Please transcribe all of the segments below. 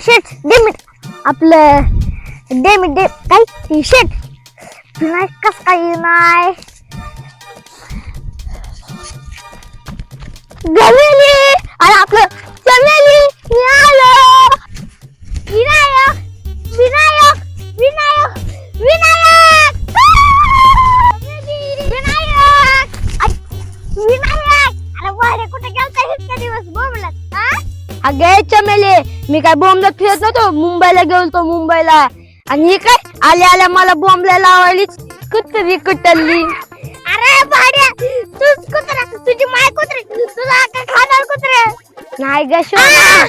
शेट demat आपलं demat day काय T shirt नाही कस काही नाही अगे चमेले मी काय बॉम्बला फिरत नव्हतो? मुंबईला गेलतो मुंबईला. आणि हे काय? आल्या आल्या मला बॉम्बला लावायली कुत्री कुटली अरे भाड्या तूच कुत्रा तुझी माय कुत्री तुझा काय खाणार कुत्रे. नाही ग! शोना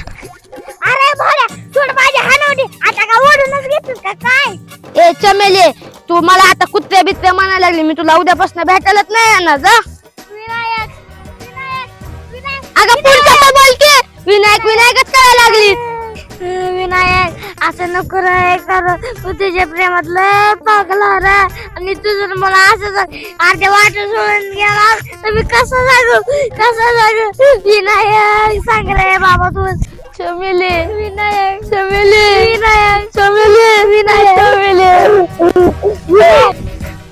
अरे भाड्या सोड माझी हानवडी आता का ओढूनच घेतोस का काय? ए चमेले तू मला आता कुत्र्या बित्र्या म्हणायला लागली. मी तुला उद्यापासून भेटायलाच नाही येणार जा. विनायक विनायक विनायक. अगं पुढचं तर बोल की विनायक विनायकच करायला लागली. विनायक असं नको रे कर तू तुझ्या प्रेमात लय पागला रे. आणि तू जर मला असं जर अर्ध्या वाट सोडून गेला तर मी कसं सांगू कसं सांगू विनायक सांग रे बाबा तू. चमेले विनायक. चमेले विनायक. चमेले विनायक. चमेले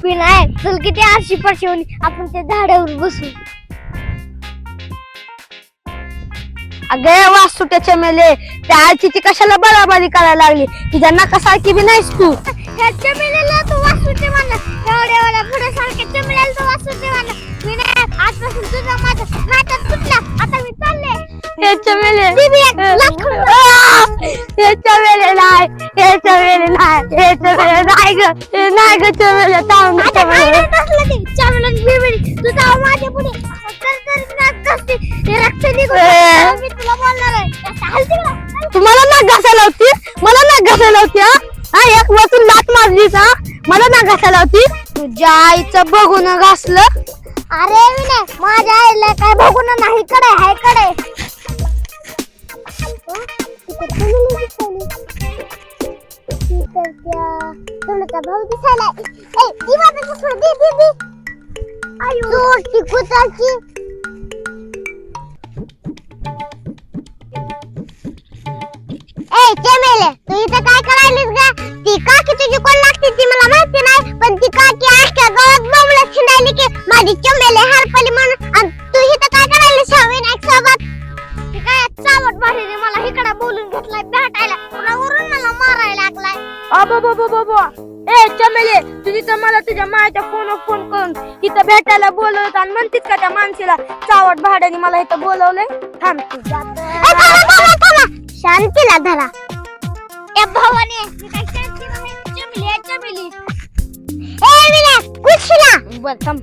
विनायक चल किती आरशी होऊन आपण त्या झाडावर बसू? अगे वास सुट्या त्या आळचीची कशाला बराबरी करायला लागली? तिच्या नकासारखी बी नाहीस तू. ह्या चमेलीला तू वासूचे म्हणला. एवढ्या पुढे सारख्या चमेलीला तू वासूचे म्हणला. आजपासून तुझा माझा नाटक तुटला. आता मी जा. आ! हे चमेले नाही चमेले नाही ग नाही ग चमेले थांब. तुम्हाला नाक घासायला होती? मला नाक घासायला होती हा? एक वचून लात मारलीस हा? मला नाक घासायला होती? तुझ्या आईचं बघून घासलं. अरे विनायक माझ्या आईला काय बघू ना नाही? कडे हायकडे आयो ती ए चमेले तू इथं काय करायलीस ग? ती काकी तुझी कोण लागते ती मला माहिती लागलाय अबो बो बो बो बो. ए चमेले तुझी तर मला तुझ्या मायाच्या फोनवर फोन करून इथं भेटायला बोलवत आणि म्हणतीस का त्या माणसीला? चावट भाड्याने मला इथं बोलवलंय. थांब. तू. शांतीला धरा. ए भवानी मी काय शांती नाही. चमेली चमेली. ए विनायक कुठला बर थांब.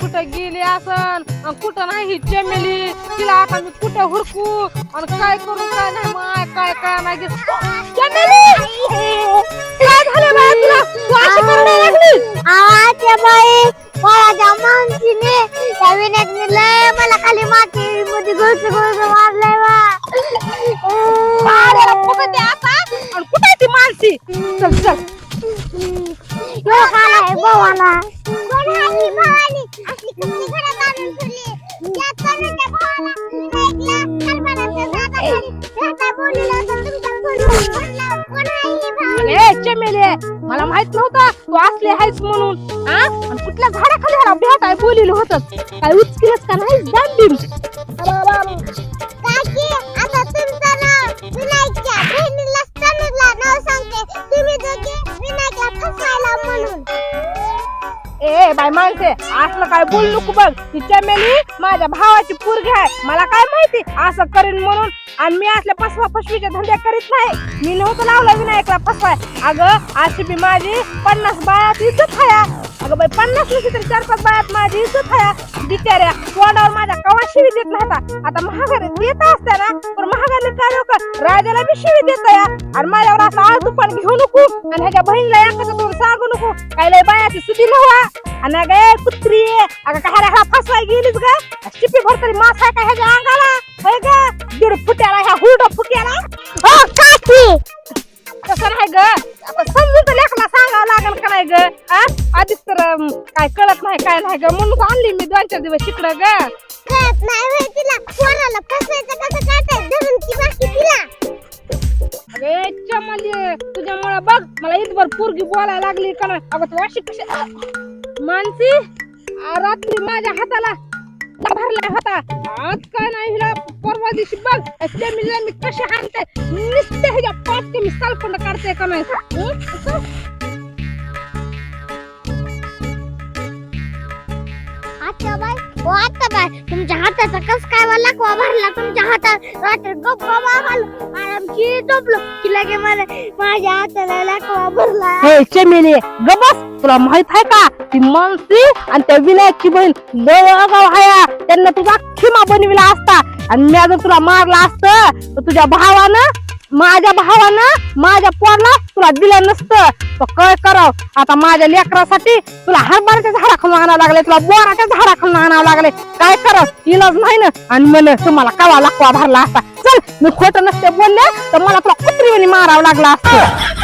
कुठं गेली असन? अन कुठं नाही ही चमेली? तिला आता मी कुठं हुडकू? आणि काय करू काय नाही? माय काय काय नाही गे- चमेली! काय झालं बाय तुला? तू अशी करून लागली? आवाच्या बाई माझ्या माणसीने त्या लय मला खाली माती मध्ये घोस घोस मारलंय पाण्याला फुगते आता. आणि कुठं आहे ती माणसी चल चल. यो कोण आहे भावाला. आहे ही भवानी? ए चमेले मला माहीत नव्हता तू असले आहेस म्हणून. हा आणि कुठल्या झाडाखाली भेटाय बोलिलं होतं काय उचकिलच का नाही? जांभीम असलं काय बोल नको बघ. ती चमेली माझ्या भावाची पोरगी आहे. मला काय माहिती? असं करीन म्हणून. आणि मी असल्या पसवा पशवीच्या धंद्या करीत नाही. मी नव्हतं लावला विनायकला पसवाय अगं अशी बी माझी पन्नास बायात इज्जत हाया. अगं बाई पन्नास नसली तरी चार पाच बायात माझी इज्जत आहे बिचाऱ्या तोंडावर माझ्या कवा शिवी देत नव्हता. आता महागारी देत असते ना पण महागारी काय लोक? राजाला बी शिवी देत या. आणि माझ्यावर असं आज तुपान घेऊ नको. आणि ह्याच्या बहिणीला एखादं तोंड सांगू नको. काय लय बायाची सुधी नव्हा आणि अगं ए कुत्री अगं काय ह्या फसवाय गेलीच ग? शिपी भर तरी मास का ह्याच्या अंगाला? होय ग? दीड फुट्याला ह्या हुरड फुट्याला हा हो, ती अं, काय कळत नाही काय नाही ग. म्हणून आणली मी दोन चार दिवस इकडं ग. कळत नाही होय तिला. पोराला फसवायचं कसं काढताय? धरून ती बाकी तिला. अरे चमली तुझ्यामुळे बघ मला इथभर पोरगी बोलायला लागली का नाही? अगं तू अशी कशी मानसी आ, रात्री माझ्या हाताला भरला होता. आज काय नाही हिला परवा दिवशी बघ चमीला मी कशी हाणते नुसते ह्याच्या पाठचे मी सालखंड काढते का नाही? हं? असं? हो, आता बाय ओ बाय तुमच्या हाताचा कस काय भरला? तुमच्या हातात रात्री आरामची झोपलो की लगे मला माझ्या हाताला लाकवा भरला. हे चमेली गबस तुला माहीत आहे का? ती मानसी आणि त्या विनायकची बहीण गाव हाया. त्यांना तुझा खिमा बनविला असता. आणि मी जर तुला मारला असतं तर तुझ्या भावानं माझ्या भावानं माझ्या पोरला तुला दिलं नसतं. तो काय कराव? आता माझ्या लेकरासाठी तुला हरभऱ्याच्या खाऊन आणावं लागले तुला बोराच्या खाऊन आणावं लागले काय कराव? इलाज नाही ना? आणि म्हण तुम्हाला कवा लाकवा भरला असता? चल मी खोटं नसते बोलले तर मला तुला कुत्रीवानी मारावं लागला असतं.